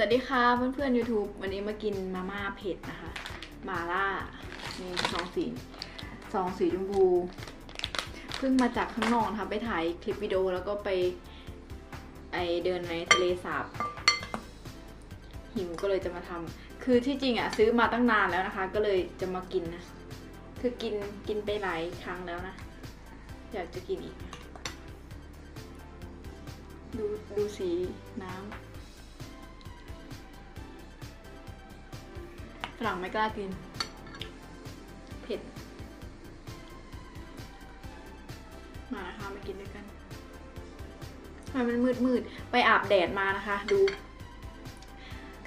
สวัสดีค่ะเพื่อนๆ YouTube วันนี้มากินมาม่าเผ็ดนะคะมาล่ามีซองสีซองสีชมพูเพิ่งมาจากข้างนอกนะคะไปถ่ายคลิปวิดีโอแล้วก็ไปไอเดินในทะเลสาบหิวก็เลยจะมาทำคือที่จริงอะซื้อมาตั้งนานแล้วนะคะ ก็เลยจะมากินนะคือกินกินไปหลายครั้งแล้วนะ อยากจะกินอีก ดูดูสีน้ำ ฝรั่งไม่กล้ากิน เผ็ด มานะคะมากินด้วยกันทำไมมันมืดมืดๆไปอาบแดดมานะคะ ดู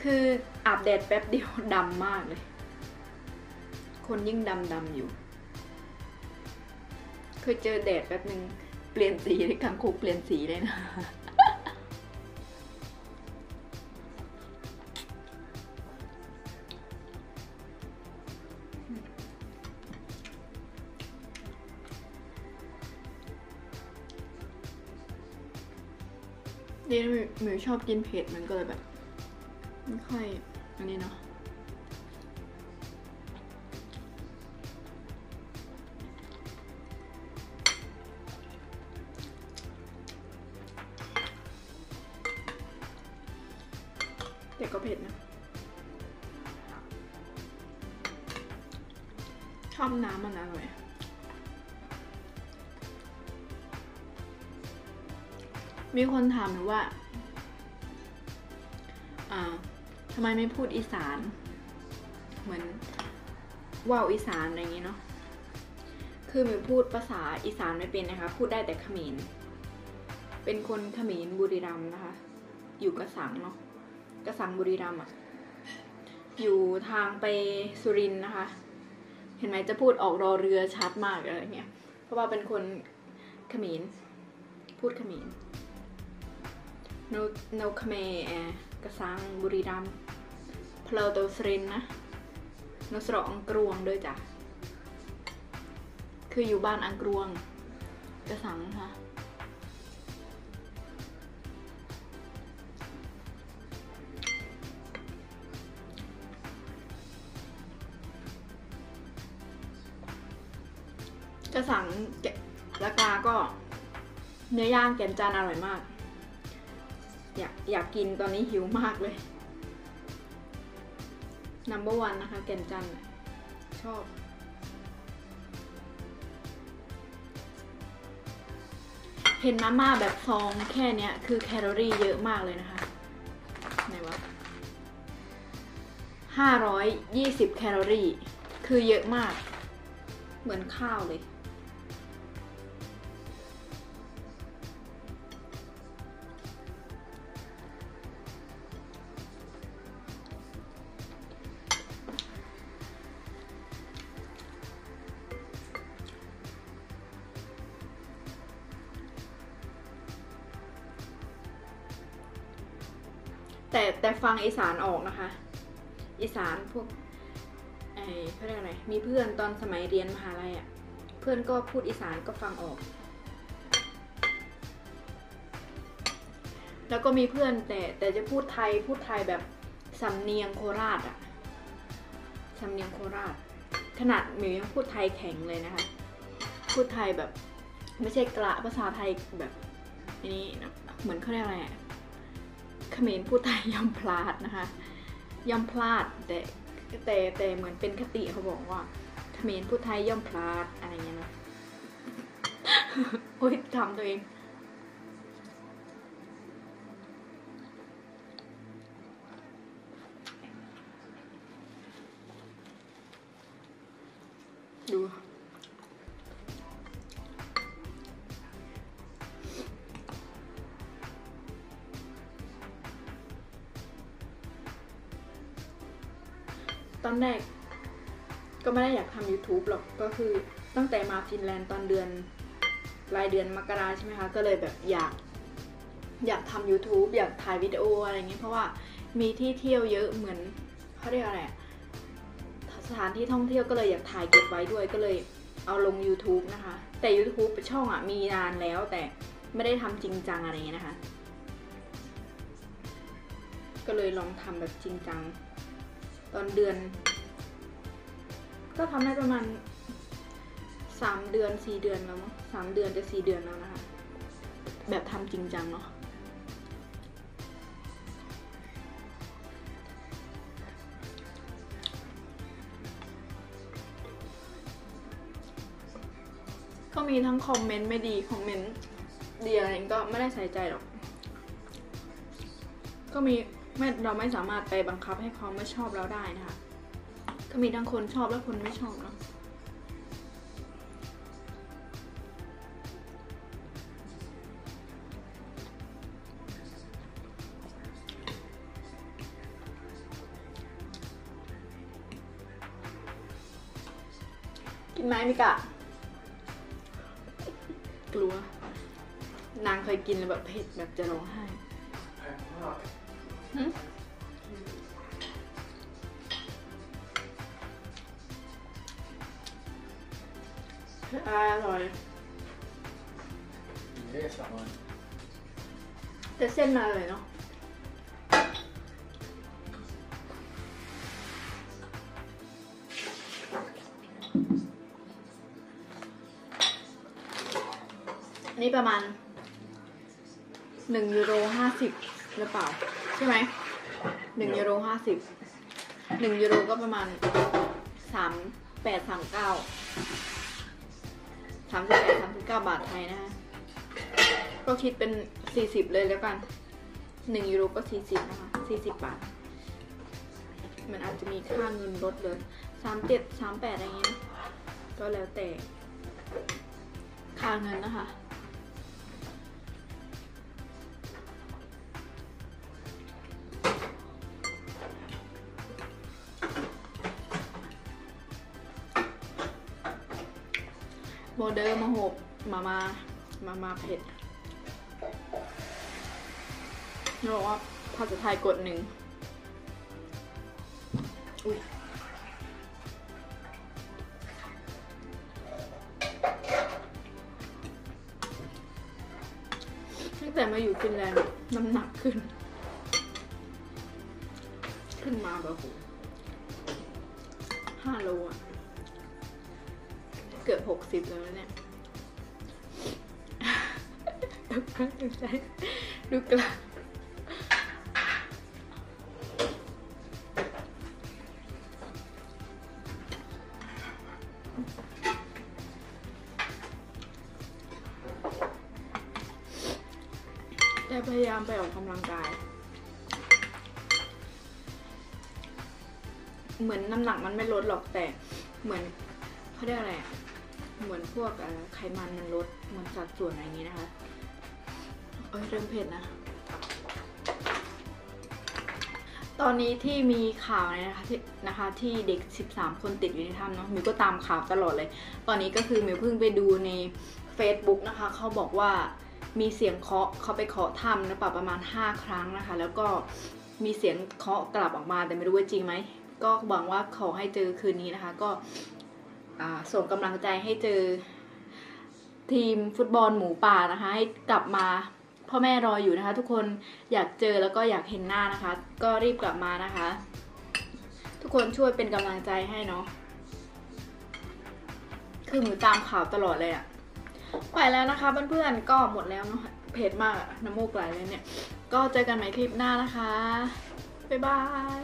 คืออาบแดดแป๊บเดียวดำมากเลย คนยิ่งดำดำอยู่ เคยเจอแดดแป๊บหนึ่งเปลี่ยนสีเลยคังคุกเปลี่ยนสีเลยนะ เดี๋ยวหมิวชอบกินเผ็ดมันก็เลยแบบไม่ค่อยอันนี้เนาะแต่ก็เผ็ดนะชอบน้ำมันอร่อย มีคนถามหนูว่าอ่าทำไมไม่พูดอีสาน เหมือนว่าวอีสานอะไรอย่างงี้เนาะ คือมิวพูดภาษาอีสานไม่เป็นนะคะ พูดได้แต่ขมรเป็นคนขมรบุรีรัมย์นะคะ อยู่กระสังเนาะ กระสังบุรีรัมย์อะอยู่ทางไปสุรินนะคะ เห็นไหมจะพูดออกรอเรือชัดมากอะไรเงี้ย เพราะว่าเป็นคนขมรพูดขมร โนโนคเมแอกระซังบุรีรัมย์เพลโตสรินนะนสระอังกรวงด้วยจ้ะคืออยู่บ้านอังกรวงกระสังค่ะกระสังแกะราคาก็เนื้อย่างแกนจานอร่อยมาก อยากอยากกินตอนนี้หิวมากเลย number one นะคะ แกนจันชอบ เห็นมาม่าแบบซองแค่เนี้ย คือแคลอรี่เยอะมากเลยนะคะ ไหนวะห้าร้อยยี่สิบแคลอรี่ คือเยอะมาก เหมือนข้าวเลย แต่แต่ฟังอีสานออกนะคะ อีสานพวกไอ้เขาเรียกอะไรมีเพื่อนตอนสมัยเรียนมหาลัยอะ่ะ เพื่อนก็พูดอีสานก็ฟังออก แล้วก็มีเพื่อนแต่แต่จะพูดไทยพูดไทยแบบสำเนียงโคราชอะสำเนียงโคราช ขนาดหมิวยังพูดไทยแข็งเลยนะคะ พูดไทยแบบ ไม่ใช่กระภาษาไทยแบบนี้นะเหมือนเขาเรียกอะไรอะ เขมรพูดไทยย่อมพลาดนะคะย่อมพลาดแต่แต่แต่เหมือนเป็นคติเขาบอกว่าเขมรพูดไทยย่อมพลาดอะไรเงี้ยนะโอ๊ยทำตัวเอง ดู ตอนแรกก็ไม่ได้อยากทำ YouTube หรอก ก็คือตั้งแต่มาฟินแลนด์ตอนเดือนรายเดือนมกราใช่ไหมคะ ก็เลยแบบอยาก อยากทำ YouTube อยากถ่ายวิดีโออะไรอย่างเงี้ยเพราะว่ามีที่เที่ยวเยอะเหมือนเขาเรียกอะไรสถานที่ท่องเที่ยวก็เลยอยากถ่ายเก็บไว้ด้วยก็เลยเอาลง YouTube นะคะ แต่ YouTube ช่องอะมีนานแล้วแต่ไม่ได้ทำจริงจังอะไรเงี้ยนะคะ ก็เลยลองทำแบบจริงจัง ตอนเดือน ก็ทำได้ประมาณสามเดือนสี่เดือนแล้วมั้งสามเดือนจะสี่เดือนแล้วนะคะ แบบทำจริงจังเนาะก็มีทั้งคอมเมนต์ไม่ดี คอมเมนต์ดีอะไรก็ไม่ได้ใส่ใจหรอก ก็มี ไม่เราไม่สามารถไปบังคับให้เขาไม่ชอบเราได้นะคะ ก็มีทั้งคนชอบและคนไม่ชอบเนาะกินไหมมิกะ กลัว นางเคยกินแล้วแบบเผ็ดแบบจะร้องไห้ อร่อยกินได้สามวันแต่เส้นมาเลยเนาะ อันนี้ประมาณหนึ่งยูโรห้าสิบหรือเปล่าใช่ไหมหนึ่งยูโรห้าสิบหนึ่งยูโรก็ประมาณสามแปดสามเก้าสามสิบแปดสามสิบเก้าบาทไทยนะคะก็คิดเป็นสี่สิบเลยแล้วกันหนึ่งยูโรก็สี่สิบนะคะสี่สิบบาท มันอาจจะมีค่าเงินลดเลยสามเจ็ดสามแปดอะไรเงี้ยก็แล้วแต่ค่าเงินนะคะ มเดอร์มาหบมามามามาเผ็ดนี่บอกว่าภาษาไทยกดหนึ่งอุ้ยตั้งแต่มาอยู่ฟินแลนด์น้ำหนักขึ้น ขึ้นมาแบบโห บหกสิบแล้วนะเนี่ยดูใจดูกลางแต่พยายามไปออกกำลังกาย เหมือนน้ำหนักมันไม่ลดหรอกแต่เหมือนเขาเรียกอะไรอะ เหมือนพวกไขมันมันลดเหมือนสัดส่วนอะไรอย่างนี้นะคะเอ้ยเริ่มเผ็ดนะ ตอนนี้ที่มีข่าวเนี่ยนะคะที่นะคะที่เด็ก 13 คนติดอยู่ในถ้ำเนาะมิวก็ตามข่าวตลอดเลย ตอนนี้ก็คือมิวเพิ่งไปดูใน Facebook นะคะเขาบอกว่ามีเสียงเคาะเขาไปเคาะถ้ำนะปะประมาณ 5 ครั้งนะคะ แล้วก็มีเสียงเคาะกลับออกมาแต่ไม่รู้ว่าจริงไหมก็หวังว่าขอให้เจอคืนนี้นะคะ ก็ ส่งกำลังใจให้เจอ ทีมฟุตบอลหมูป่านะคะ ให้กลับมาพ่อแม่รออยู่นะคะ ทุกคนอยากเจอแล้วก็อยากเห็นหน้านะคะ ก็รีบกลับมานะคะ ทุกคนช่วยเป็นกำลังใจให้เนาะคือหนูตามข่าวตลอดเลยอะไปแล้วนะคะเพื่อนๆก็หมดแล้วเนาะเผ็ดมากน้ำมูกไหลเลยเนี่ย ก็เจอกันใหม่คลิปหน้านะคะ บ๊ายบาย